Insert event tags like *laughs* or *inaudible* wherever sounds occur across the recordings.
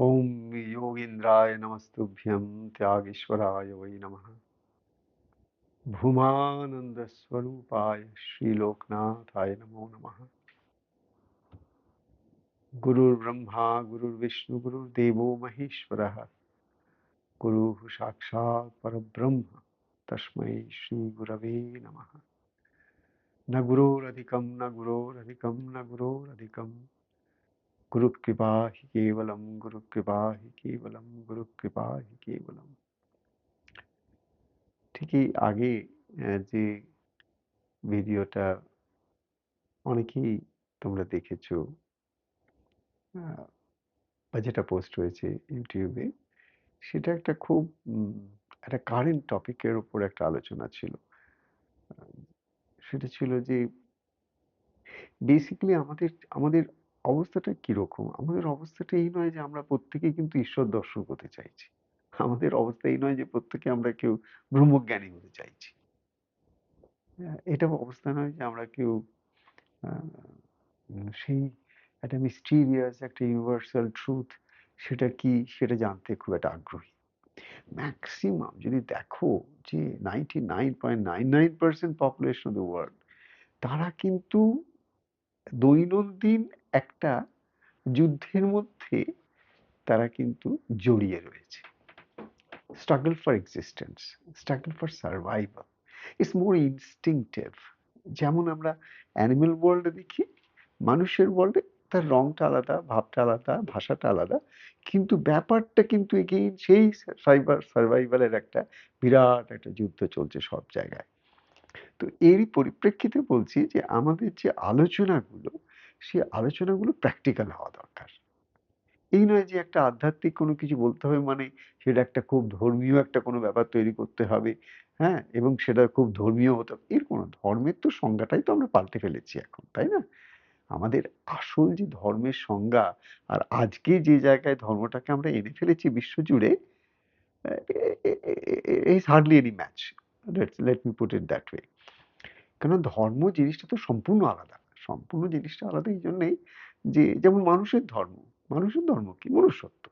ॐ योगींद्राय नमस्तुभ्यं त्यागेश्वराय वै नमः। भूमानन्दस्वरूपाय श्रीलोकनाथाय नमो नमः। गुरुर्ब्रह्मा, गुरुर्विष्णु, गुरुर्देवो महेश्वरः। गुरुः साक्षात् परब्रह्म, तस्मै श्रीगुरवे नमः। न गुरोरधिकं न गुरोरधिकं न गुरोरधिकं গুরু कृपा ही केवलम गुरु कृपा ही केवलम गुरु ঠিকই আগে যে ভিডিওটা অনেকেই তোমরা দেখেছ বা যেটা পোস্ট হয়েছে ইউটিউবে, সেটা একটা খুব একটা কারেন্ট টপিকের উপর একটা আলোচনা ছিল। সেটা ছিল যে বেসিকলি আমাদের আমাদের অবস্থাটা কীরকম? আমাদের অবস্থাটা এই নয় যে আমরা প্রত্যেকেই কিন্তু ঈশ্বর দর্শন করতে চাইছি। আমাদের অবস্থা এই নয় যে প্রত্যেকে আমরা কেউ ব্রহ্মজ্ঞানী হতে চাইছি। এটা অবস্থা নয় যে আমরা কেউ সেই একটা মিস্টিরিয়াস একটা ইউনিভার্সাল ট্রুথ সেটা কি, সেটা জানতে খুব একটা আগ্রহী। ম্যাক্সিমাম যদি দেখো যে ninety nine point nine nine percent population of the world তারা কিন্তু দৈনন্দিন একটা যুদ্ধের মধ্যে তারা কিন্তু জড়িয়ে রয়েছে। Struggle for existence struggle for survival it's more instinctive যেমন আমরা অ্যানিমেল ওয়ার্ল্ডে দেখি, মানুষের ওয়ার্ল্ডে তার রংটা আলাদা, ভাবটা আলাদা, ভাষাটা আলাদা, কিন্তু ব্যাপারটা কিন্তু এগেইন সেই সাইবার সার্ভাইভালের একটা বিরাট একটা যুদ্ধ চলছে সব জায়গায়। তো এরই পরিপ্রেক্ষিতে বলছি যে আমাদের যে আলোচনাগুলো সেই আলোচনাগুলো প্র্যাকটিক্যাল হওয়া দরকার এই নয় যে একটা আধ্যাত্মিক কোনো কিছু বলতে হবে মানে সেটা একটা খুব ধর্মীয় একটা কোনো ব্যাপার তৈরি করতে হবে হ্যাঁ এবং সেটা খুব ধর্মীয় হতে হবে এর কোনো ধর্মের তো সংজ্ঞাটাই তো আমরা পাল্টে ফেলেছি এখন তাই না আমাদের আসল যে ধর্মের সংজ্ঞা আর আজকে যে জায়গায় ধর্মটাকে আমরা এনে ফেলেছি বিশ্বজুড়ে is hardly any match let me put it that way কেন ধর্ম জিনিসটা তো সম্পূর্ণ আলাদা। সম্পূর্ণ জিনিসটা আলাদা এই জন্যেই যে যেমন মানুষের ধর্ম মানুষের ধর্ম কি? মনুষ্যত্ব।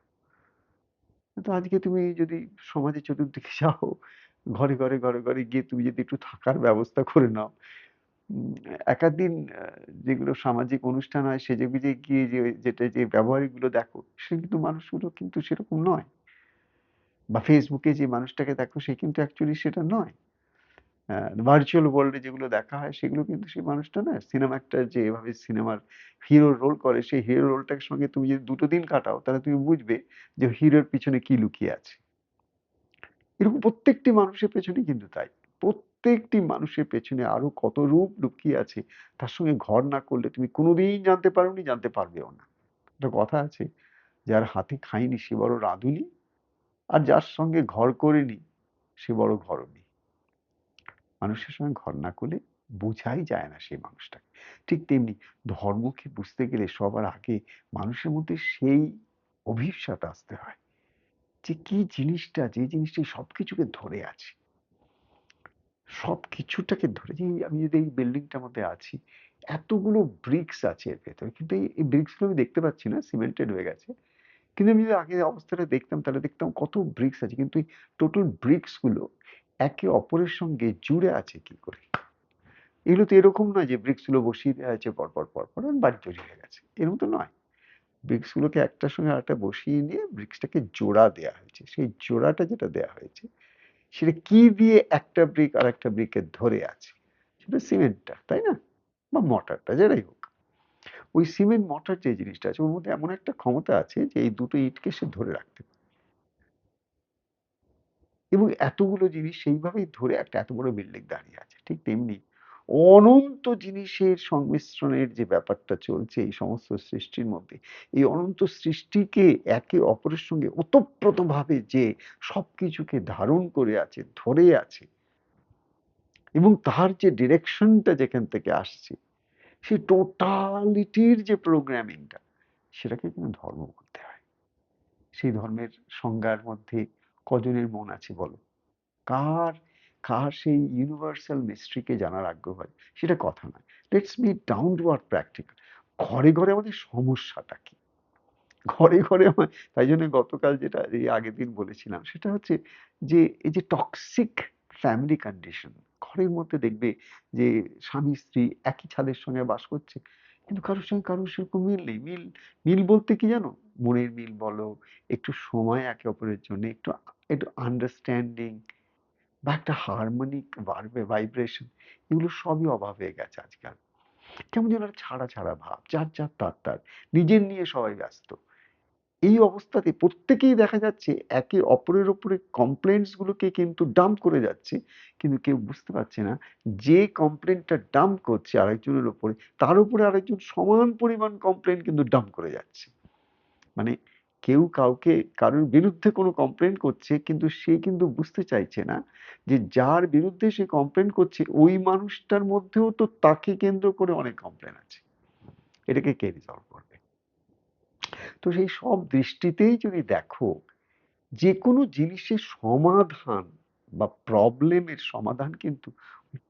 তো আজকে তুমি যদি সমাজে চতুর্দিকে *laughs* যাও ঘরে ঘরে ঘরে ঘরে গিয়ে তুমি যদি একটু থাকার ব্যবস্থা করে নাও আহ, যেগুলো সামাজিক অনুষ্ঠান হয় সেজে গুজে গিয়ে যে যেটা যে ব্যবহারিকগুলো দেখো সে কিন্তু মানুষগুলো কিন্তু সেরকম নয়। বা ফেসবুকে যে মানুষটাকে দেখো সে কিন্তু অ্যাকচুয়ালি সেটা নয়। ভার্চুয়াল ওয়ার্ল্ডে যেগুলো দেখা হয় সেগুলো কিন্তু সেই মানুষটা না সিনেমা একটা যে এভাবে সিনেমার হিরোর রোল করে, সেই হিরো রোলটার সঙ্গে তুমি যদি দুটো দিন কাটাও, তাহলে তুমি বুঝবে যে হিরোর পিছনে কি লুকিয়ে আছে। এরকম প্রত্যেকটি মানুষের পেছনে কিন্তু তাই। প্রত্যেকটি মানুষের পেছনে আরও কত রূপ লুকিয়ে আছে, তার সঙ্গে ঘর না করলে তুমি কোনোদিন জানতে পারোনি, জানতে পারবেও না। একটা কথা আছে, যার হাতে খাইনি সে বড় রাঁধুনি, আর যার সঙ্গে ঘর করেনি সে বড় ঘরনি মানুষের সঙ্গে ঘর না করলে বোঝাই যায় না সেই মানুষটাকে। ঠিক তেমনি ধর্মকে বুঝতে গেলে সবার আগে মানুষের মধ্যে সেই অভিশাপ আসতে হয় যে কি জিনিসটা, যে জিনিসটা সব কিছুকে ধরে আছে। সব কিছুটাকে ধরে যে আমি যদি এই বিল্ডিংটার মধ্যে আছি, এতগুলো ব্রিক্স আছে এর ভেতরে। কিন্তু এই- ব্রিক্সগুলো আমি দেখতে পাচ্ছি না সিমেন্টেড হয়ে গেছে। কিন্তু আমি যদি আগে অবস্থাটা দেখতাম, তাহলে দেখতাম কত ব্রিক্স আছে। কিন্তু এই টোটাল ব্রিক্সগুলো একে অপরের সঙ্গে জুড়ে আছে কি করে? এগুলো তো এরকম নয় যে ব্রিক্সগুলো বসিয়ে দেওয়া আছে, পরপর পরপর বাড়ি তৈরি হয়ে গেছে। এরকম তো নয়। ব্রিক্সগুলোকে একটার সঙ্গে আরেকটা বসিয়ে নিয়ে ব্রিক্সটাকে জোড়া দেওয়া হয়েছে। সেই জোড়াটা যেটা দেওয়া হয়েছে, সেটা কি দিয়ে একটা ব্রিক আর একটা ব্রিকে ধরে আছে? সেটা সিমেন্টটা, তাই না? বা মটারটা, যেটাই হোক। ওই সিমেন্ট, মটার যে জিনিসটা আছে, ওর মধ্যে এমন একটা ক্ষমতা আছে যে এই দুটো ইটকে সে ধরে রাখতে পারে। এবং এতগুলো জিনিস সেইভাবেই ধরে একটা এত বড় বিল্ডিং দাঁড়িয়ে আছে, ঠিক তেমনি অনন্ত জিনিসের সংমিশ্রণের যে ব্যাপারটা চলছে এই সমস্ত সৃষ্টির মধ্যে, এই অনন্ত সৃষ্টিকে একে অপরের সঙ্গে ওতপ্রোতভাবে যে সবকিছুকে ধারণ করে আছে, ধরে আছে এবং তার যে ডিরেকশনটা যেখান থেকে আসছে, সেই টোটালিটির যে প্রোগ্রামিংটা সেটাকে কিন্তু ধর্ম করতে হয়। সেই ধর্মের সংজ্ঞার মধ্যে কজনের মন আছে বলো? কার কার সেই ইউনিভার্সাল মিস্ট্রিকে জানার আগ্রহ হয় সেটা কথা নয়। Let's be down to earth practical ঘরে ঘরে আমাদের সমস্যাটা কি? ঘরে ঘরে আমার তাই জন্য গতকাল যেটা এই আগের দিন বলেছিলাম, সেটা হচ্ছে যে, এই যে টক্সিক ফ্যামিলি কন্ডিশন ঘরের মধ্যে দেখবে যে স্বামী স্ত্রী একই ছাদের সঙ্গে বাস করছে কিন্তু কারোর সঙ্গে কারোর সেরকম মিল নেই। মিল মিল বলতে কি জানো? মনের মিল বলো, একটু সময় একে অপরের জন্য, একটু একটু আন্ডারস্ট্যান্ডিং বা একটা হারমোনিক ভাইব্রেশন এগুলো সবই অভাব হয়ে গেছে আজকাল। কেমন যেন ছাড়া ছাড়া ভাব, যার যার তার তার। নিজের নিয়ে সবাই ব্যস্ত। এই অবস্থাতে প্রত্যেকেই দেখা যাচ্ছে একে অপরের ওপরে কমপ্লেন্টস গুলোকে কিন্তু ডাম্প করে যাচ্ছে। কিন্তু কেউ বুঝতে পারছে না যে কমপ্লেনটা ডাম্প করছে আরেকজনের ওপরে তার উপরে আরেকজন সমান পরিমাণ কমপ্লেন কিন্তু ডাম্প করে যাচ্ছে। মানে কেউ কাউকে, কারোর বিরুদ্ধে কোনো কমপ্লেন করছে, কিন্তু সে কিন্তু বুঝতে চাইছে না যে যার বিরুদ্ধে সে কমপ্লেন করছে, ওই মানুষটার মধ্যেও তো তাকে কেন্দ্র করে অনেক কমপ্লেন আছে। এটাকে কে রিজলভ করবে? তো সেই সব দৃষ্টিতেই যদি দেখো যে কোনো জিনিসের সমাধান বা প্রবলেমের সমাধান কিন্তু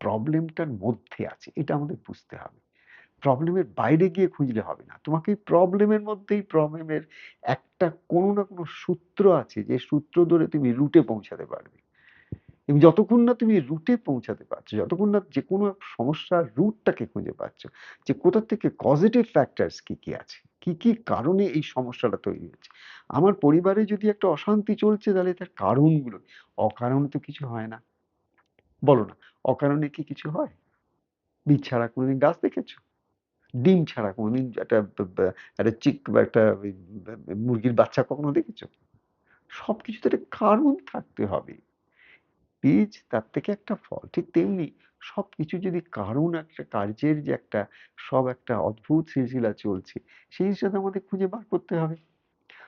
প্রবলেমটার মধ্যে আছে, এটা আমাদের বুঝতে হবে। প্রবলেমের বাইরে গিয়ে খুঁজলে হবে না। তোমাকে প্রবলেমের মধ্যেই প্রবলেমের একটা কোনো না কোনো সূত্র আছে, যে সূত্র ধরে তুমি রুটে পৌঁছাতে পারবে। এবং যতক্ষণ না তুমি রুটে পৌঁছাতে পারছ, যতক্ষণ না যে কোনো সমস্যার রুটটাকে খুঁজে পাচ্ছ, যে কোথা থেকে পজিটিভ ফ্যাক্টরস কি কি আছে, কি কি কারণে এই সমস্যাটা তৈরি হচ্ছে। আমার পরিবারে যদি একটা অশান্তি চলছে, তাহলে তার কারণগুলো অকারণে তো কিছু হয় না। বলো না, অকারণে কি কিছু হয়? বীজ ছাড়া কোনোদিন গাছ দেখেছ? ডিম ছাড়া কোনোদিন একটা একটা চিক বা একটা মুরগির বাচ্চা কখনো দেখেছ? সব কিছুতে একটা কারণ থাকতে হবে। বীজ তার থেকে একটা ফল। ঠিক তেমনি সব কিছু যদি কারণ একটা কার্যের যে একটা, সব একটা অদ্ভুত সিলসিলা চলছে, সেই হিসাবে আমাদের খুঁজে বার করতে হবে।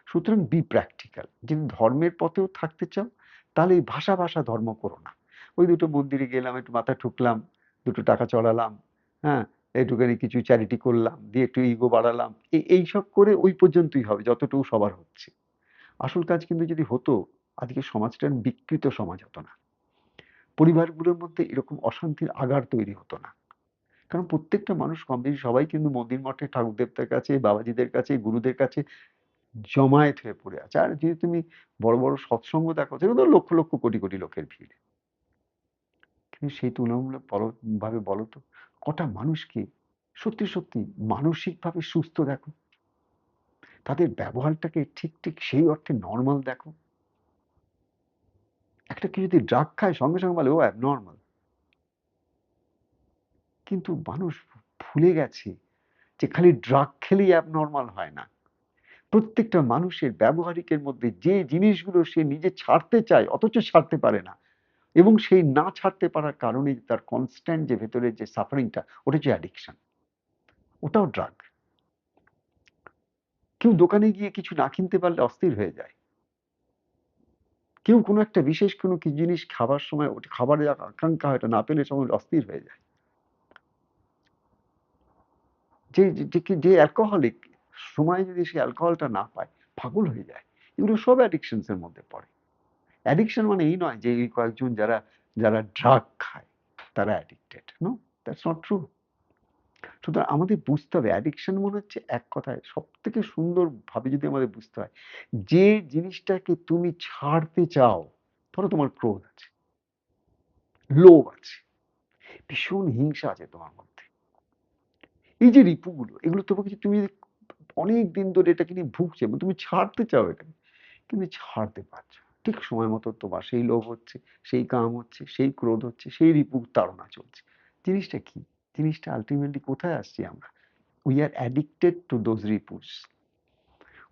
সুতরাং বি প্র্যাকটিক্যাল যদি ধর্মের পথেও থাকতে চাও, তাহলে এই ভাষা ভাষা ধর্ম করো না। ওই দুটো মন্দিরে গেলাম, একটু মাথা ঠুকলাম, দুটো টাকা চড়ালাম হ্যাঁ একটুখানি কিছু চ্যারিটি করলাম, দিয়ে একটু ইগো বাড়ালাম, এই এইসব করে ওই পর্যন্তই হবে, যতটুকু সবার হচ্ছে। আসল কাজ কিন্তু যদি হতো, আজকে সমাজটা বিকৃত সমাজ হতো না। পরিবারগুলোর মধ্যে এরকম অশান্তির আগার তৈরি হতো না। কারণ প্রত্যেকটা মানুষ কম বেশি সবাই কিন্তু মন্দির মঠে ঠাকুর দেবতার কাছে, বাবাজিদের কাছে, গুরুদের কাছে জমায়েত হয়ে পড়ে আছে। আর যদি তুমি বড় বড় সৎসঙ্গ দেখো সেগুলো লক্ষ লক্ষ কোটি কোটি লোকের ভিড়। কিন্তু সেই তুলনামূলক ভাবে বলো তো, কটা মানুষকে সত্যি সত্যি মানসিকভাবে সুস্থ দেখো? তাদের ব্যবহারটাকে ঠিক ঠিক সেই অর্থে নর্মাল দেখো? একটা কেউ যদি ড্রাগ খায়, সঙ্গে সঙ্গে বলে, ও অ্যাবনর্মাল কিন্তু মানুষ ভুলে গেছে যে খালি ড্রাগ খেলেই অ্যাবনর্মাল হয় না। প্রত্যেকটা মানুষের ব্যবহারিকের মধ্যে যে জিনিসগুলো সে নিজে ছাড়তে চায়, অথচ ছাড়তে পারে না। এবং সেই না ছাড়তে পারার কারণে তার কনস্ট্যান্ট যে ভেতরের যে সাফারিংটা ওটা হচ্ছে অ্যাডিকশন ওটাও ড্রাগ কেউ দোকানে গিয়ে কিছু না কিনতে পারলে অস্থির হয়ে যায়। কেউ কোনো একটা বিশেষ কোনো কি জিনিস খাবার সময় ওটা খাবারের আকাঙ্ক্ষা হয়তো না পেলে সময় অস্থির হয়ে যায়। যে যে অ্যালকোহলিক সময় যদি সে অ্যালকোহলটা না পায়, পাগল হয়ে যায়। এগুলো সব অ্যাডিকশনস এর মধ্যে পড়ে। অ্যাডিকশন মানে এই নয় যে এই কয়েকজন যারা যারা ড্রাগ খায়, তারা addicted no that's not true সুতরাং আমাদের বুঝতে হবে অ্যাডিকশন মনে হচ্ছে এক কথায় সব থেকে সুন্দরভাবে যদি আমাদের বুঝতে হয়, যে জিনিসটাকে তুমি ছাড়তে চাও, ধরো তোমার ক্রোধ আছে, লোভ আছে, ভীষণ হিংসা আছে তোমার মধ্যে। এই যে রিপুগুলো, এগুলো তোমাকে তুমি অনেক দিন ধরে এটাকে নিয়ে ভুগছে এবং তুমি ছাড়তে চাও এটাকে কিন্তু ছাড়তে পারছ ঠিক সময় মতো তোমার সেই লোভ হচ্ছে, সেই কাম হচ্ছে, সেই ক্রোধ হচ্ছে, সেই রিপু তাড়না চলছে। জিনিসটা কি? জিনিসটা আলটিমেটলি কোথায় আসছি আমরা? We are addicted to those রিপুস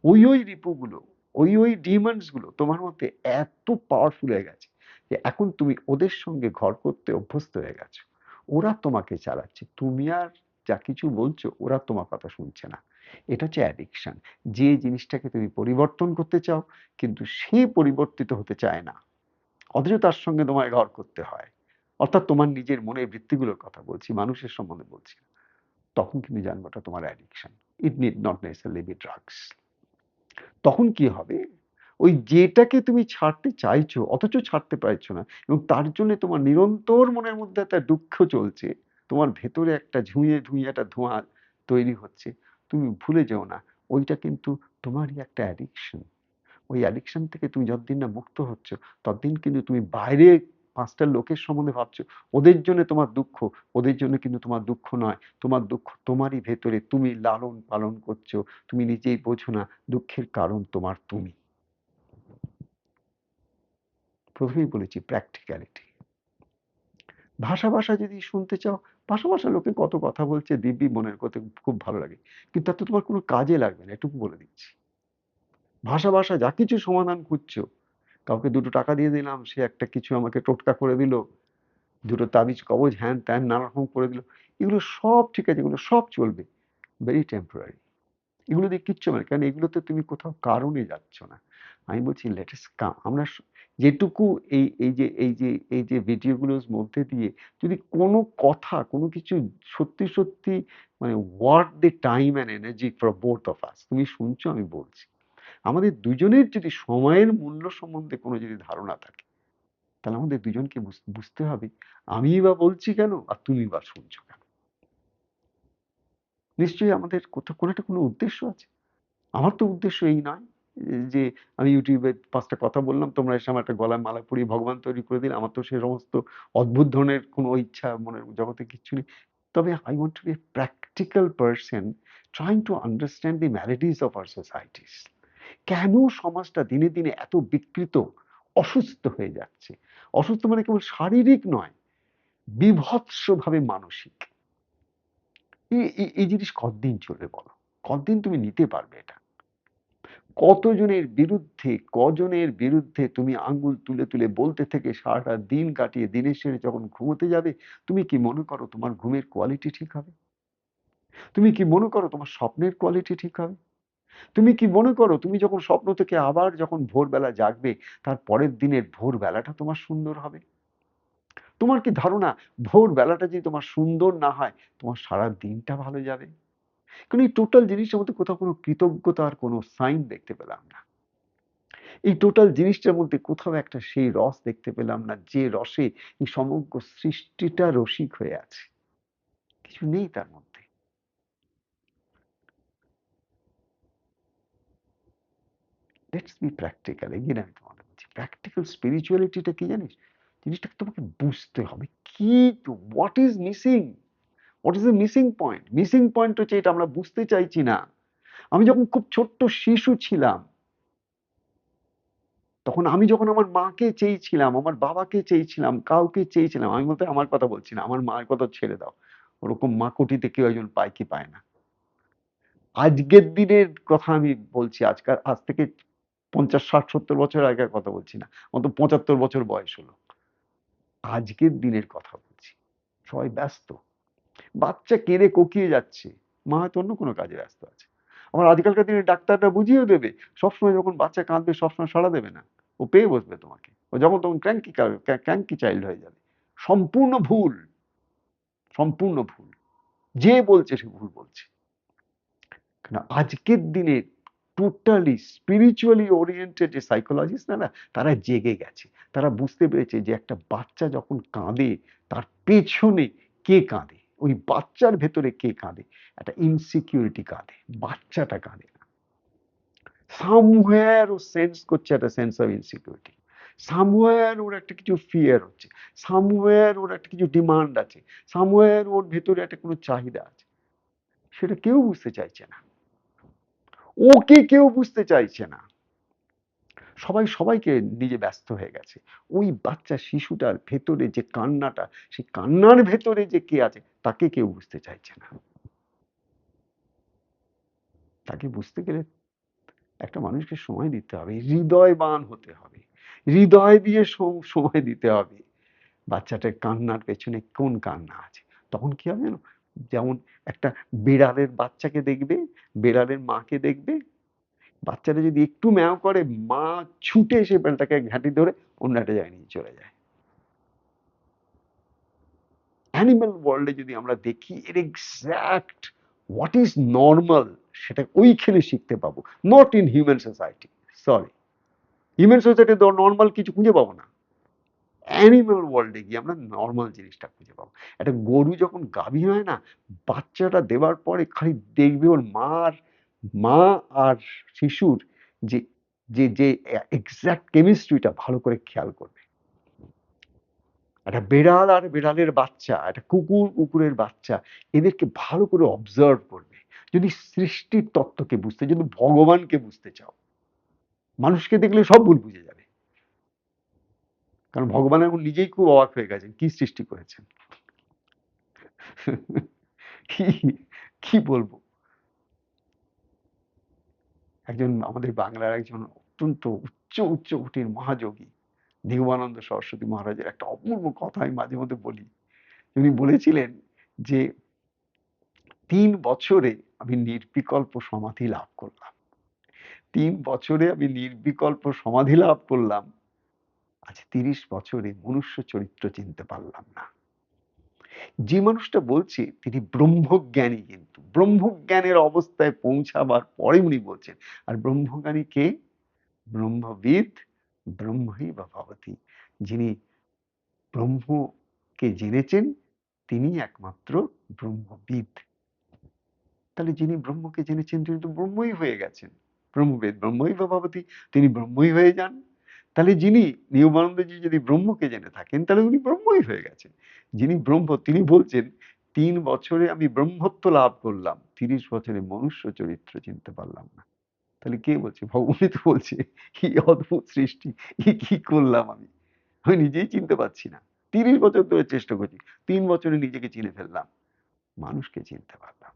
ওই ওই রিপুগুলো ওই ওই ডিমান্ডসগুলো তোমার মধ্যে এত পাওয়ারফুল হয়ে গেছে যে এখন তুমি ওদের সঙ্গে ঘর করতে অভ্যস্ত হয়ে গেছো। ওরা তোমাকে চালাচ্ছে। তুমি আর যা কিছু বলছো, ওরা তোমার কথা শুনছে না। এটা হচ্ছে অ্যাডিকশন যে জিনিসটাকে তুমি পরিবর্তন করতে চাও, কিন্তু সে পরিবর্তিত হতে চায় না। অথচ তার সঙ্গে তোমায় ঘর করতে হয়। অর্থাৎ তোমার নিজের মনের বৃত্তিগুলোর কথা বলছি, মানুষের সম্বন্ধে বলছি তখন কিন্তু জানব ওটা তোমার addiction it need not necessarily be drugs তখন কি হবে? ওই যেটাকে তুমি ছাড়তে চাইছো, অথচ ছাড়তে পারছ না, এবং তার জন্য তোমার নিরন্তর মনের মধ্যে একটা দুঃখ চলছে, তোমার ভেতরে একটা ঝুঁয়ে ঝুঁয়ে একটা ধোঁয়া তৈরি হচ্ছে, তুমি ভুলে যেও না, ওইটা কিন্তু তোমারই একটা অ্যাডিকশন ওই অ্যাডিকশন থেকে তুমি যতদিন না মুক্ত হচ্ছ, ততদিন কিন্তু তুমি বাইরে পাঁচটা লোকের সম্বন্ধে ভাবছ। ওদের জন্য তোমার দুঃখ, ওদের জন্য কিন্তু তোমার দুঃখ নয়। তোমার দুঃখ তোমারই ভেতরে তুমি লালন পালন করছ। তুমি নিজেই বোঝো না দুঃখের কারণ তোমার তুমি। প্রথমেই বলেছি প্র্যাকটিক্যালিটি ভাষা ভাষা যদি শুনতে চাও, ভাষা ভাষা লোকে কত কথা বলছে, দিব্যি মনের কথা খুব ভালো লাগে। কিন্তু তাতে তোমার কোনো কাজে লাগবে না, এটুকু বলে দিচ্ছি। ভাষা ভাষা যা কিছু সমাধান খুঁজছো কাউকে দুটো টাকা দিয়ে দিলাম, সে একটা কিছু আমাকে টোটকা করে দিল, দুটো তাবিজ, কবজ, হ্যান ত্যান নানা রকম করে দিল। এগুলো সব ঠিক আছে, এগুলো সব চলবে। ভেরি টেম্পোরারি এগুলো দিয়ে কিচ্ছু মানে কারণ এগুলোতে তুমি কোথাও কারণে যাচ্ছ না। আমি বলছি লেটেস্ট কাম আমরা যেটুকু এই এই যে এই যে এই যে ভিডিওগুলোর মধ্যে দিয়ে যদি কোনো কথা, কোনো কিছু সত্যি সত্যি মানে worth the time and energy for both of us তুমি শুনছো, আমি বলছি। আমাদের দুজনের যদি সময়ের মূল্য সম্বন্ধে কোনো যদি ধারণা থাকে, তাহলে আমাদের দুজনকে বুঝ- বুঝতে হবে, আমি বা বলছি কেন আর তুমি বা শুনছো কেন? নিশ্চয়ই আমাদের কোথাও কোনো একটা কোনো উদ্দেশ্য আছে। আমার তো উদ্দেশ্য এই নয় যে আমি ইউটিউবে পাঁচটা কথা বললাম, তোমরা এসে আমার একটা গলায় মালা পরিয়ে ভগবান তৈরি করে দিলে, আমার তো সেই সমস্ত অদ্ভুত ধরনের কোনো ইচ্ছা মনের জগতে কিচ্ছু নেই। তবে I want to be a practical person trying to understand the maladies of our societies কেন সমাজটা দিনে দিনে এত বিকৃত, অসুস্থ হয়ে যাচ্ছে? অসুস্থ মানে কেবল শারীরিক নয়, বিভৎসভাবে মানসিক। এই- জিনিস কতদিন চলবে বলো? কতদিন তুমি নিতে পারবে এটা? কতজনের বিরুদ্ধে, কজনের বিরুদ্ধে তুমি আঙ্গুল তুলে তুলে বলতে থেকে সারাটা দিন কাটিয়ে দিনের শেষে যখন ঘুমোতে যাবে, তুমি কি মনে করো তোমার ঘুমের কোয়ালিটি ঠিক হবে? তুমি কি মনে করো তোমার স্বপ্নের কোয়ালিটি ঠিক হবে? তুমি কি মনে করো, তুমি যখন স্বপ্ন থেকে আবার যখন ভোরবেলা জাগবে, তার পরের দিনের ভোরবেলাটা তোমার সুন্দর হবে? তোমার কি ধারণা, ভোরবেলাটা যদি তোমার সুন্দর না হয়, তোমার সারা দিনটা ভালো যাবে? কারণ এই টোটাল জিনিসটার মধ্যে কোথাও কোনো কৃতজ্ঞতার কোনো সাইন দেখতে পেলাম না। এই টোটাল জিনিসটার মধ্যে কোথাও একটা সেই রস দেখতে পেলাম না, যে রসে এই সমগ্র সৃষ্টিটা রসিক হয়ে আছে। কিছু নেই তার মধ্যে। লেটস বি প্র্যাকটিক্যাল এগিয়ে আমি তোমাকে বলছি প্র্যাকটিক্যাল স্পিরিচুয়ালিটিটা কি জানিস? জিনিসটাকে তোমাকে বুঝতে হবে। কি what is missing what is the missing point missing point হচ্ছে এটা আমরা বুঝতে চাইছি না। আমি যখন খুব ছোট্ট শিশু ছিলাম, তখন আমি যখন আমার মাকে চেয়েছিলাম, আমার বাবাকে চেয়েছিলাম, কাউকে চেয়েছিলাম, আমি বলতে আমার কথা বলছি না, আমার মায়ের কথা ছেড়ে দাও। ওরকম মা কোটিতে কেউ একজন পায় কি পায় না। আজকের দিনের কথা আমি বলছি, আজকাল, আজ থেকে পঞ্চাশ, ষাট, সত্তর বছর আগের কথা বলছি না। অন্তত পঁচাত্তর বছর বয়স হলো। আজকের দিনের কথা বলছি। সবাই ব্যস্ত। বাচ্চা কেঁদে কোকিয়ে যাচ্ছে। মা হয়তো অন্য কোনো কাজে ব্যস্ত আছে। আমার আজকালকার দিনে ডাক্তাররা বুঝিয়েও দেবে, সবসময় যখন বাচ্চা কাঁদবে, সবসময় সাড়া দেবে না। ও পেয়ে বসবে তোমাকে। ও যখন তখন ক্র্যাঙ্কি ক্র্যাঙ্কি চাইল্ড হয়ে যাবে। সম্পূর্ণ ভুল। সম্পূর্ণ ভুল। যে বলছে সে ভুল বলছে। কেন আজকের দিনে টোটালি স্পিরিচুয়ালি ওরিয়েন্টেড যে সাইকোলজিস্ট না না, তারা জেগে গেছে। তারা বুঝতে পেরেছে যে একটা বাচ্চা যখন কাঁদে, তার পেছনে কে কাঁদে? ওই বাচ্চার ভেতরে কে কাঁদে? একটা ইনসিকিউরিটি কাঁদে, বাচ্চাটা কাঁদে না। সামওয়্যার ও সেন্স করছে একটা সেন্স অফ ইনসিকিউরিটি সামওয়্যার ওর একটা কিছু ফিয়ার হচ্ছে। সামওয়্যার ওর একটা কিছু ডিমান্ড আছে। সামওয়্যার ওর ভেতরে একটা কোনো চাহিদা আছে। সেটা কেউ বুঝতে চাইছে না। ওকে কেউ বুঝতে চাইছে না। সবাই সবাইকে নিজে ব্যস্ত হয়ে গেছে। ওই বাচ্চা শিশুটার ভেতরে যে কান্নাটা, সেই কান্নার ভেতরে যে কে আছে, তাকে কেউ বুঝতে চাইছে না। তাকে বুঝতে গেলে একটা মানুষকে সময় দিতে হবে, হৃদয়বান হতে হবে। হৃদয় দিয়ে সময় দিতে হবে। বাচ্চাটার কান্নার পেছনে কোন কান্না আছে? তখন কি হবে জানো? যেমন একটা বেড়ালের বাচ্চাকে দেখবে, বেড়ালের মাকে দেখবে, বাচ্চাটা যদি একটু ম্যাও করে, মা ছুটে এসে বেলটাকে ঘাঁটি ধরে অন্য একটা জায়গায় নিয়ে চলে যায়। অ্যানিম্যাল ওয়ার্ল্ডে যদি আমরা দেখি, এর এক্স্যাক্ট হোয়াট ইজ নর্মাল সেটা ওইখানে শিখতে পাবো। Not in human society sorry human society normal কিছু খুঁজে পাবো না। অ্যানিম্যাল ওয়ার্ল্ডে গিয়ে আমরা নর্মাল জিনিসটা খুঁজে পাবো। একটা গরু যখন গাভী হয় না, বাচ্চাটা দেওয়ার পরে খালি দেখবে ওর মার মা আর শিশুর যে যে যে এক্সাক্ট কেমিস্ট্রিটা ভালো করে খেয়াল করবে। একটা বেড়াল আর বেড়ালের বাচ্চা, একটা কুকুর কুকুরের বাচ্চা, এদেরকে ভালো করে অবজার্ভ করবে। যদি সৃষ্টির তত্ত্বকে বুঝতে, যদি ভগবানকে বুঝতে চাও, মানুষকে দেখলে সব ভুল বুঝে যাবে। কারণ ভগবান এখন নিজেই খুব অবাক হয়ে গেছেন, কি সৃষ্টি করেছেন? কি কি বলব? একজন আমাদের বাংলার একজন অত্যন্ত উচ্চ উচ্চ কোটির মহাযোগী নিগমানন্দ সরস্বতী মহারাজের একটা অপূর্ব কথা আমি মাঝে মধ্যে বলি। উনি বলেছিলেন যে, তিন বছরে আমি নির্বিকল্প সমাধি লাভ করলাম। তিন বছরে আমি নির্বিকল্প সমাধি লাভ করলাম। আজ তিরিশ বছরে মনুষ্য চরিত্র চিনতে পারলাম না। যে মানুষটা বলছে, তিনি ব্রহ্মজ্ঞানী কিন্তু। ব্রহ্মজ্ঞানের অবস্থায় পৌঁছাবার পরে উনি বলছেন, আর ব্রহ্মজ্ঞানী কে? ব্রহ্মবিদ, ব্রহ্মই বা ভবতী। যিনি ব্রহ্মকে জেনেছেন, তিনি একমাত্র ব্রহ্মবিদ। তাহলে যিনি ব্রহ্মকে জেনেছেন, তিনি তো ব্রহ্মই হয়ে গেছেন। ব্রহ্মবেদ, ব্রহ্মই বা ভবতী, তিনি ব্রহ্মই হয়ে যান। তাহলে যিনি নিয়মানন্দজি যদি ব্রহ্মকে জেনে থাকেন, তাহলে উনি ব্রহ্মই হয়ে গেছেন। যিনি ব্রহ্ম, তিনি বলছেন, তিন বছরে আমি ব্রহ্মত্ব লাভ করলাম, তিরিশ বছরে মনুষ্য চরিত্র চিনতে পারলাম না। তাহলে কে বলছে? ভগবানই তো বলছে, কি অদ্ভুত সৃষ্টি, কি কি করলাম আমি? আমি নিজেই চিনতে পারছি না। তিরিশ বছর ধরে চেষ্টা করছি, তিন বছরে নিজেকে চিনে ফেললাম, মানুষকে চিনতে পারলাম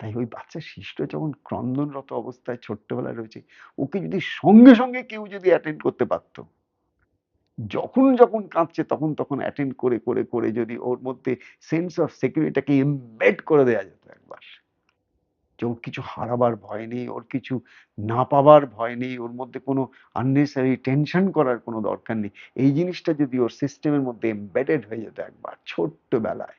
তাই ওই বাচ্চা শিশুটা যখন ক্রন্দনরত অবস্থায় ছোট্টবেলায় রয়েছে, ওকে যদি সঙ্গে সঙ্গে কেউ যদি অ্যাটেন্ড করতে পারত, যখন যখন কাঁদছে তখন তখন অ্যাটেন্ড করে করে করে যদি ওর মধ্যে সেন্স অফ সিকিউরিটিটাকে এমবেড করে দেওয়া যেত একবার। যে ওর কিছু হারাবার ভয় নেই, ওর কিছু না পাবার ভয় নেই, ওর মধ্যে কোনো আননেসারি টেনশন করার কোনো দরকার নেই। এই জিনিসটা যদি ওর সিস্টেমের মধ্যে এমবেডেড হয়ে যেত একবার ছোট্টবেলায়।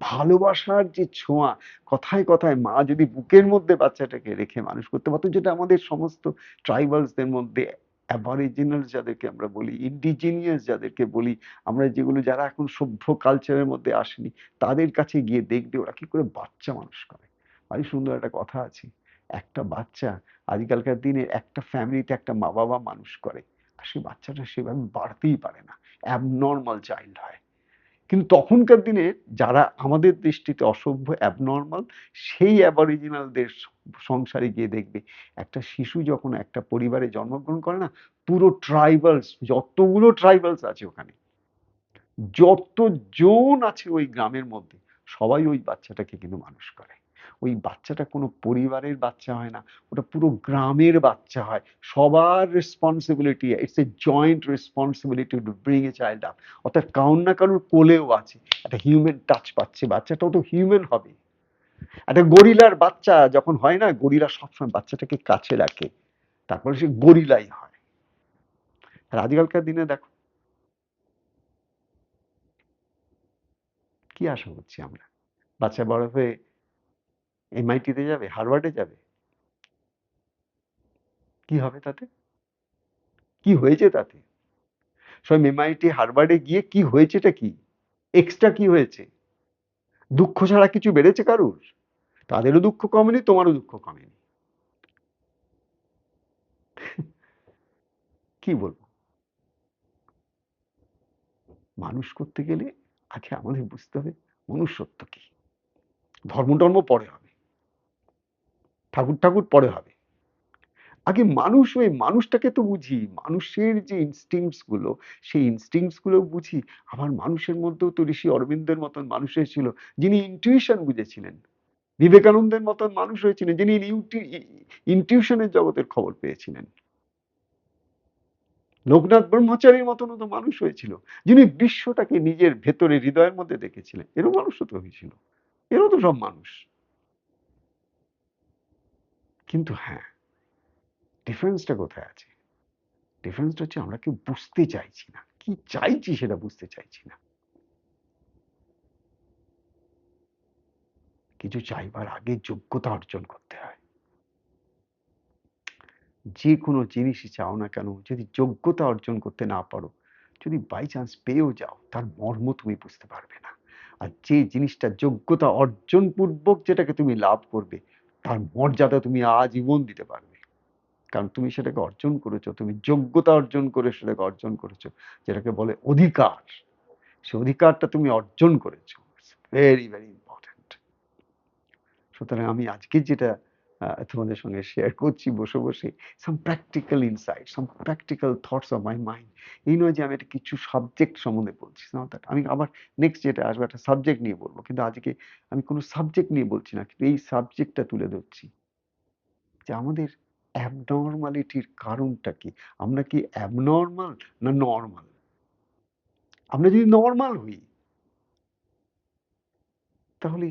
ভালোবাসার যে ছোঁয়া, কথায় কথায় মা যদি বুকের মধ্যে বাচ্চাটাকে রেখে মানুষ করতে পারতো, যেটা আমাদের সমস্ত ট্রাইবালসদের মধ্যে অ্যাবরিজিনাল যাদেরকে আমরা বলি ইন্ডিজিনিয়াস যাদেরকে বলি, আমরা যেগুলো যারা এখন সভ্য কালচারের মধ্যে আসেনি, তাদের কাছে গিয়ে দেখবে ওরা কি করে বাচ্চা মানুষ করে। ভারী সুন্দর একটা কথা আছে, একটা বাচ্চা আজকালকার দিনে একটা ফ্যামিলিতে একটা মা বাবা মানুষ করে, আর সেই বাচ্চাটা সেভাবে বাড়তেই পারে না। অ্যাবনর্মাল চাইল্ড হয়। কিন্তু তখনকার দিনে যারা আমাদের দৃষ্টিতে অসভ্য অ্যাবনর্মাল সেই অ্যাবরিজিনালদের সংসারে গিয়ে দেখবে একটা শিশু যখন একটা পরিবারে জন্মগ্রহণ করে না, পুরো ট্রাইবালস যতগুলো ট্রাইবালস আছে ওখানে যত জন আছে ওই গ্রামের মধ্যে, সবাই ওই বাচ্চাটাকে কিন্তু মানুষ করে। ওই বাচ্চাটা কোনো পরিবারের বাচ্চা হয় না, ওটা পুরো গ্রামের বাচ্চা হয়। সবার responsibility it's a joint responsibility to bring a child up অর্থাৎ কারুর না কারুর কোলেও আছে, একটা হিউম্যান টাচ পাচ্ছে, বাচ্চাটাও তো হিউম্যান হবে। একটা গরিলার বাচ্চা যখন হয় না, গরিলা সবসময় বাচ্চাটাকে কাছে রাখে, তারপরে সে গরিলাই হয়। আর আজকালকার দিনে দেখো। কি আশা করছি আমরা? বাচ্চা বড় হয়ে এমআইটিতে যাবে? হারভার্ডে যাবে? কি হবে তাতে? কি হয়েছে তাতে? সব এমআইটি হারভার্ডে গিয়ে কি হয়েছেটা কি? এক্সট্রা কি হয়েছে? দুঃখ ছাড়া কিছু বেড়েছে কারুর? তাদেরও দুঃখ কমেনি, তোমারও দুঃখ কমেনি। *laughs* কি বলব? মানুষ করতে গেলে আগে আমাদের বুঝতে হবে মনুষ্যত্ব কি। ধর্ম টর্ম পরে হবে। ঠাকুর ঠাকুর পরে হবে। আগে মানুষ ওই মানুষটাকে তো বুঝি, মানুষের যে ইনস্টিংসগুলো, সেই ইনস্টিংসগুলো বুঝি। আবার মানুষের মধ্যেও তো ঋষি অরবিন্দের মতন মানুষ ছিল যিনি ইনটিউশন বুঝেছিলেন। বিবেকানন্দের মতন মানুষ হয়েছিলেন, যিনি ইনটিউশনের জগতের খবর পেয়েছিলেন। লোকনাথ ব্রহ্মচারীর মতনও তো মানুষ হয়েছিল, যিনি বিশ্বটাকে নিজের ভেতরে হৃদয়ের মধ্যে দেখেছিলেন। এরও মানুষও তো হয়েছিল। এরও তো সব মানুষ। কিন্তু হ্যাঁ ডিফারেন্সটা কোথায় আছে? ডিফারেন্সটা হচ্ছে আমরা কেউ বুঝতে চাইছি না। কি চাইছি সেটা বুঝতে চাইছি না। কিছু চাইবার আগে যোগ্যতা অর্জন করতে হয়। যে কোনো জিনিসই চাও না কেন, যদি যোগ্যতা অর্জন করতে না পারো, যদি বাই চান্স পেয়েও যাও, তার মর্ম তুমি বুঝতে পারবে না। আর যে জিনিসটা যোগ্যতা অর্জন পূর্বক যেটাকে তুমি লাভ করবে তার মর্যাদা তুমি আজীবন দিতে পারবে। কারণ তুমি সেটাকে অর্জন করেছ, তুমি যোগ্যতা অর্জন করে সেটাকে অর্জন করেছ, যেটাকে বলে অধিকার। সে অধিকারটা তুমি অর্জন করেছ। ভেরি ভেরি ইম্পর্ট্যান্ট সুতরাং আমি আজকে যেটা তোমাদের সঙ্গে শেয়ার করছি, বসে বসে some practical insight some practical thoughts of my mind এই নয় যে আমি একটা কিছু সাবজেক্ট সম্বন্ধে বলছি. আমি আবার নেক্সট যেটা আসবে একটা সাবজেক্ট নিয়ে বলব, কিন্তু আজকে আমি কোনো সাবজেক্ট নিয়ে বলছি না, কিন্তু এই সাবজেক্টটা তুলে ধরছি। যে আমাদের অ্যাবনর্মালিটির কারণটা কি? আমরা কি অ্যাবনর্মাল না নর্মাল আমরা যদি নর্মাল হই, তাহলে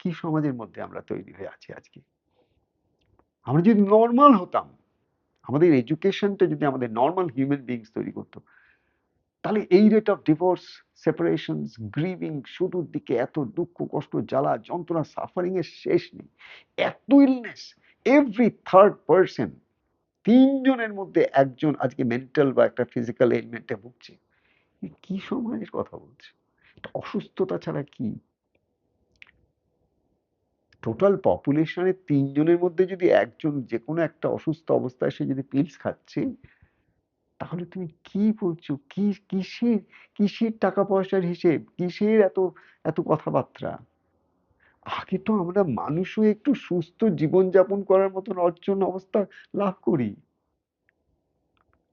কি সমাজের মধ্যে আমরা তৈরি হয়ে আছি আজকে? আমরা যদি নর্মাল হতাম, আমাদের এডুকেশনটা যদি আমাদের নর্মাল হিউম্যান বিংস তৈরি করতো, তাহলে এই rate of divorce separations grieving শুরুর দিকে এত দুঃখ, কষ্ট, জ্বালা, যন্ত্রণা সাফারিং এর শেষ নেই। এত ইলনেস এভরি থার্ড পার্সন তিনজনের মধ্যে একজন আজকে মেন্টাল বা একটা ফিজিক্যাল এলিমেন্টে ভুগছে। কি সমাজের কথা বলছে? অসুস্থতা ছাড়া কি? টোটাল পপুলেশনের তিনজনের মধ্যে যদি একজন যে কোনো একটা অসুস্থ অবস্থায় সে যদি পিলস খাচ্ছে, তাহলে তুমি কি বলছো? কি, কিসের কিসের টাকা পয়সার হিসেব? কিসের এত এত কথাবার্তা? আগে তো আমরা মানুষ হয়ে একটু সুস্থ জীবনযাপন করার মতন অর্জন অবস্থা লাভ করি।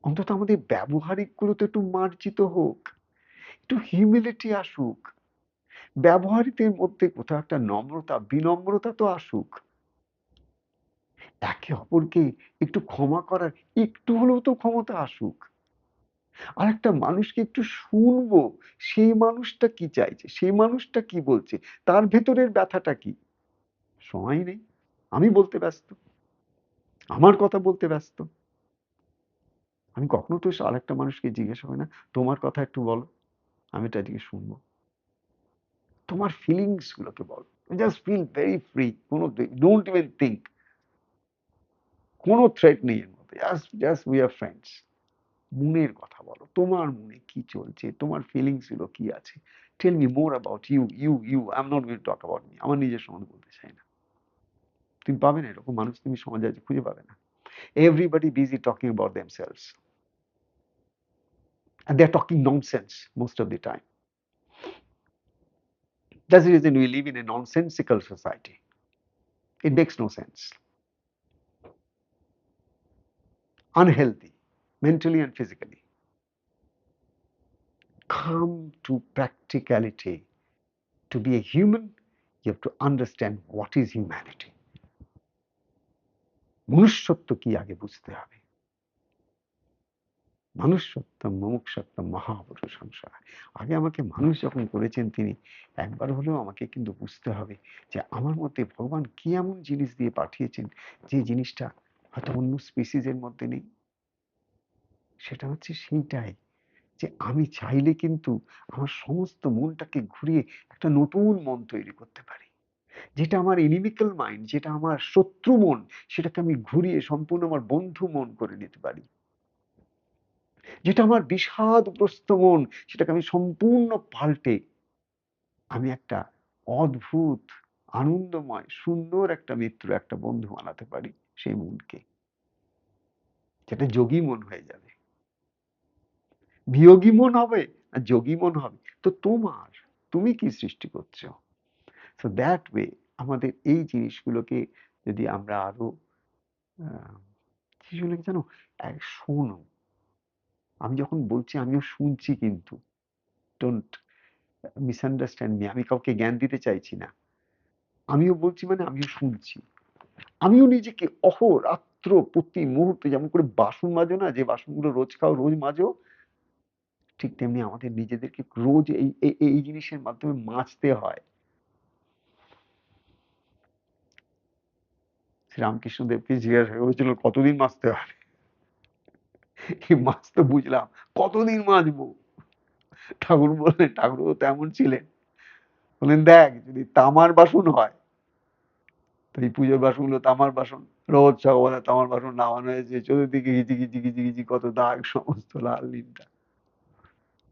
অন্তত আমাদের ব্যবহারিকগুলো তো একটু মার্জিত হোক, একটু হিউমিলিটি আসুক। ব্যবহারিতের মধ্যে কোথাও একটা নম্রতা, বিনম্রতা তো আসুক। একে অপরকে একটু ক্ষমা করার, একটু হলেও তো ক্ষমতা আসুক। আর একটা মানুষকে একটু শুনব, সেই মানুষটা কি চাইছে, সেই মানুষটা কি বলছে, তার ভেতরের ব্যথাটা কি? সময় নেই, আমি বলতে ব্যস্ত, আমার কথা বলতে ব্যস্ত। আমি কখনো তো আর একটা মানুষকে জিজ্ঞাসা করি না, তোমার কথা একটু বলো, আমি এটা আজকে শুনব। তোমার ফিলিংস গুলোকে বলো। জাস্ট ফিল ভেরি ফ্রি কোনো ডোন্ট ইভেন থিঙ্ক কোনো থ্রেট নেই এর মধ্যে। জাস্ট উই আর ফ্রেন্ডস মনের কথা বলো। তোমার মনে কি চলছে? তোমার ফিলিংসগুলো কি আছে? Tell me more about you you you I am not going talk about me আমার নিজের সম্বন্ধে বলতে চাই না। তুমি পাবে না এরকম মানুষ, তুমি সমাজে আজ খুঁজে পাবে না। Everybody busy talking about themselves and they're talking nonsense most of the time. That's the reason we live in a nonsensical society. It makes no sense. Unhealthy, mentally and physically. Come to practicality. To be a human, you have to understand what is humanity. মনুষ্যত্ব কি আগে বুঝতে হবে মানুষত্ব মুমুক্ষত্ব মহাপুরুষ সংসার আগে আমাকে মানুষ যখন করেছেন তিনি, একবার হলেও আমাকে কিন্তু বুঝতে হবে যে আমার মধ্যে ভগবান কি এমন জিনিস দিয়ে পাঠিয়েছেন যে জিনিসটা হয়তো অন্য স্পিসিসের মধ্যে নেই। সেটা হচ্ছে সেইটাই যে আমি চাইলে কিন্তু আমার সমস্ত মনটাকে ঘুরিয়ে একটা নতুন মন তৈরি করতে পারি। যেটা আমার ইনিমিক্যাল মাইন্ড যেটা আমার শত্রু মন, সেটাকে আমি ঘুরিয়ে সম্পূর্ণ আমার বন্ধু মন করে নিতে পারি। যেটা আমার বিষাদগ্রস্ত মন, সেটাকে আমি সম্পূর্ণ পাল্টে আমি একটা অদ্ভুত, আনন্দময়, সুন্দর একটা মিত্র, একটা বন্ধু বানাতে পারি সেই মনকে। যেটা যোগী মন হয়ে যাবে। বিয়োগী মন হবে না যোগী মন হবে। তো তোমার, তুমি কি সৃষ্টি করছ? সো দ্যাট ওয়ে আমাদের এই জিনিসগুলোকে যদি আমরা আরও জানো? এক শোনো। আমি যখন বলছি, আমিও শুনছি কিন্তু। ডোন্ট মিসআন্ডারস্ট্যান্ড মি আমি কাউকে জ্ঞান দিতে চাইছি না। আমিও বলছি মানে আমিও শুনছি। আমিও নিজেকে অহরাত্র প্রতি মুহূর্তে যেমন করে বাসন মাজো না, যে বাসনগুলো রোজ খাও, রোজ মাজো, ঠিক তেমনি আমাদের নিজেদেরকে রোজ এই, এই- জিনিসের মাধ্যমে মাজতে হয়। শ্রীরামকৃষ্ণদেবকে জিজ্ঞাসা হয়েছিল কতদিন মাজতে হবে? এই মাছ তো বুঝলাম। কতদিন মাজবো ঠাকুর বললেন ঠাকুর তো তেমন ছিলেন। বললেন, দেখ, যদি তামার বাসন হয় এই পুজোর বাসনগুলো তামার বাসন, রোজ সকালবেলা তামার বাসন নামানো হয়েছে, চতুর্দিকে গিজি গিজি গিজি গিজি কত দাগ, সমস্ত লাল নীলটা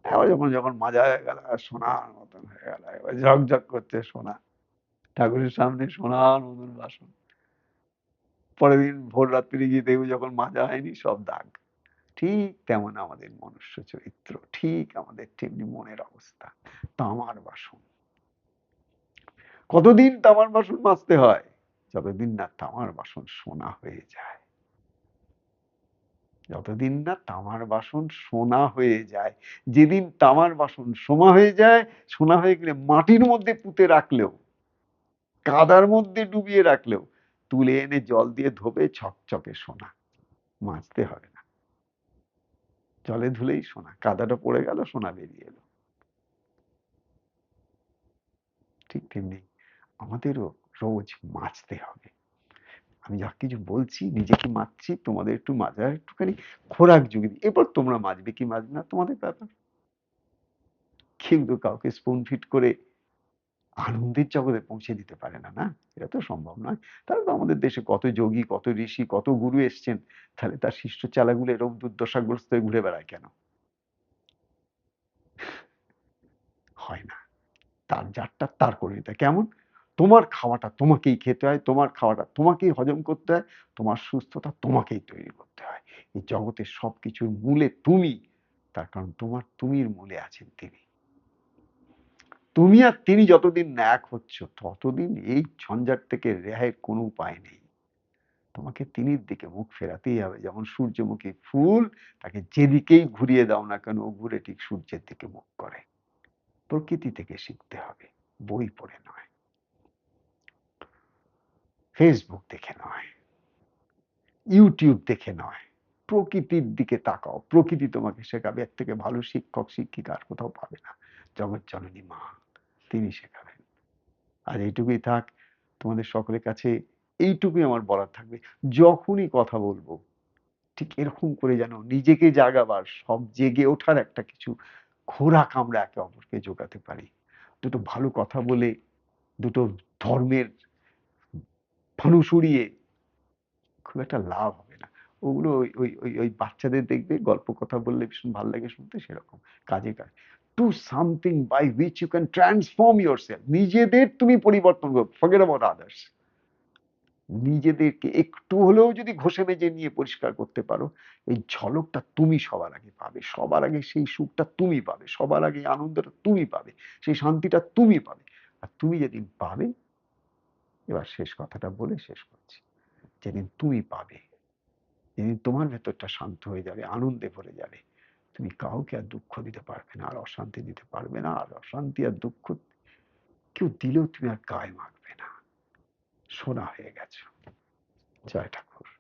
এবার যখন যখন মাজা হয়ে গেল, আর সোনার মতন হয়ে গেল, এবার ঝকঝক করছে সোনা। ঠাকুরের সামনে সোনার মতন বাসন। পরের দিন ভোর রাত্রি গিয়ে দেখবে যখন মাজা হয়নি, সব দাগ। ঠিক তেমন আমাদের মনুষ্য চরিত্র, ঠিক আমাদের তেমনি মনের অবস্থা। তামার বাসন। কতদিন তামার বাসন মাজতে হয়? যতদিন না তামার বাসন সোনা হয়ে যায়। যতদিন না তামার বাসন সোনা হয়ে যায়, যেদিন তামার বাসন সোনা হয়ে যায়, সোনা হয়ে গেলে মাটির মধ্যে পুঁতে রাখলেও, কাদার মধ্যে ডুবিয়ে রাখলেও, তুলে এনে জল দিয়ে ধোবে, ছকছকে সোনা। মাজতে হবে না। জলে ধুলেই সোনা, কাদাটা পড়ে গেল, সোনা বেরিয়ে এলো। ঠিক তেমনি আমাদেরও রোজ মাজতে হবে। আমি যা কিছু বলছি, নিজেকে মাজছি, তোমাদের একটু মাজার একটুখানি খোরাক যুগে দিই। এরপর তোমরা মাজবে কি মাজবে না, তোমাদের ব্যাপার। কিন্তু কাউকে স্পুন ফিট করে আনন্দের জগতে পৌঁছে দিতে পারে না না? এটা তো সম্ভব নয়। তাহলে তো আমাদের দেশে কত যোগী, কত ঋষি, কত গুরু এসছেন, তাহলে তার শিষ্য চালাগুলো এরকম দুর্দশাগ্রস্ত হয়ে ঘুরে বেড়ায় কেন? হয় না। তার যারটা তার করে নিতে। কেমন? তোমার খাওয়াটা তোমাকেই খেতে হয়, তোমার খাওয়াটা তোমাকেই হজম করতে হয়, তোমার সুস্থতা তোমাকেই তৈরি করতে হয়। এই জগতের সব কিছুর মূলে তুমি, তার কারণ তোমার, তুমির মূলে আছেন তিনি। তুমি আর তিনি যতদিন ন্যাক হচ্ছ, ততদিন এই ঝঞ্ঝাট থেকে রেহাইয়ের কোনো উপায় নেই। তোমাকে তিনির দিকে মুখ ফেরাতেই হবে। যেমন সূর্যমুখী ফুল, তাকে যেদিকেই ঘুরিয়ে দাও না কেন ও ঘুরে ঠিক সূর্যের দিকে মুখ করে। প্রকৃতি থেকে শিখতে হবে, বই পড়ে নয়। ফেসবুক দেখে নয়। ইউটিউব দেখে নয়। প্রকৃতির দিকে তাকাও। প্রকৃতি তোমাকে শেখাবে। এর থেকে ভালো শিক্ষক, শিক্ষিকা আর কোথাও পাবে না। জগৎ জননী মা, তিনি শেখাবেন আর এইটুকুই থাক, তোমাদের সকলের কাছে এইটুকুই আমার বলার থাকবে। যখনই কথা বলব, ঠিক এরকম করে যেন নিজেকে জাগাবার, সব জেগে ওঠার একটা কিছু খোরাক আমরা একে অপরকে জোগাতে পারি। দুটো ভালো কথা বলে, দুটো ধর্মের ফানুস উড়িয়ে খুব একটা লাভ হবে না। ওগুলো ওই ওই ওই বাচ্চাদের দেখবে, গল্প কথা বললে ভীষণ ভালো লাগে শুনতে, সেরকম। কাজে কাজ। To something by which you can transform yourself নিজেদের তুমি পরিবর্তন আদার্স নিজেদেরকে একটু হলেও যদি ঘষে মেজে নিয়ে পরিষ্কার করতে পারো, এই ঝলকটা তুমি সবার আগে পাবে, সবার আগে সেই সুখটা তুমি পাবে, সবার আগে আনন্দটা তুমি পাবে, সেই শান্তিটা তুমি পাবে। আর তুমি যেদিন পাবে, এবার শেষ কথাটা বলে শেষ করছি। যেদিন তুমি পাবে, যেদিন তোমার ভেতরটা শান্ত হয়ে যাবে, আনন্দে ভরে যাবে তুমি কাউকে আর দুঃখ দিতে পারবে না, আর অশান্তি দিতে পারবে না, আর অশান্তি আর দুঃখ কেউ দিলেও তুমি আর গায়ে মাখবে না। সোনা হয়ে গেছো। জয় ঠাকুর।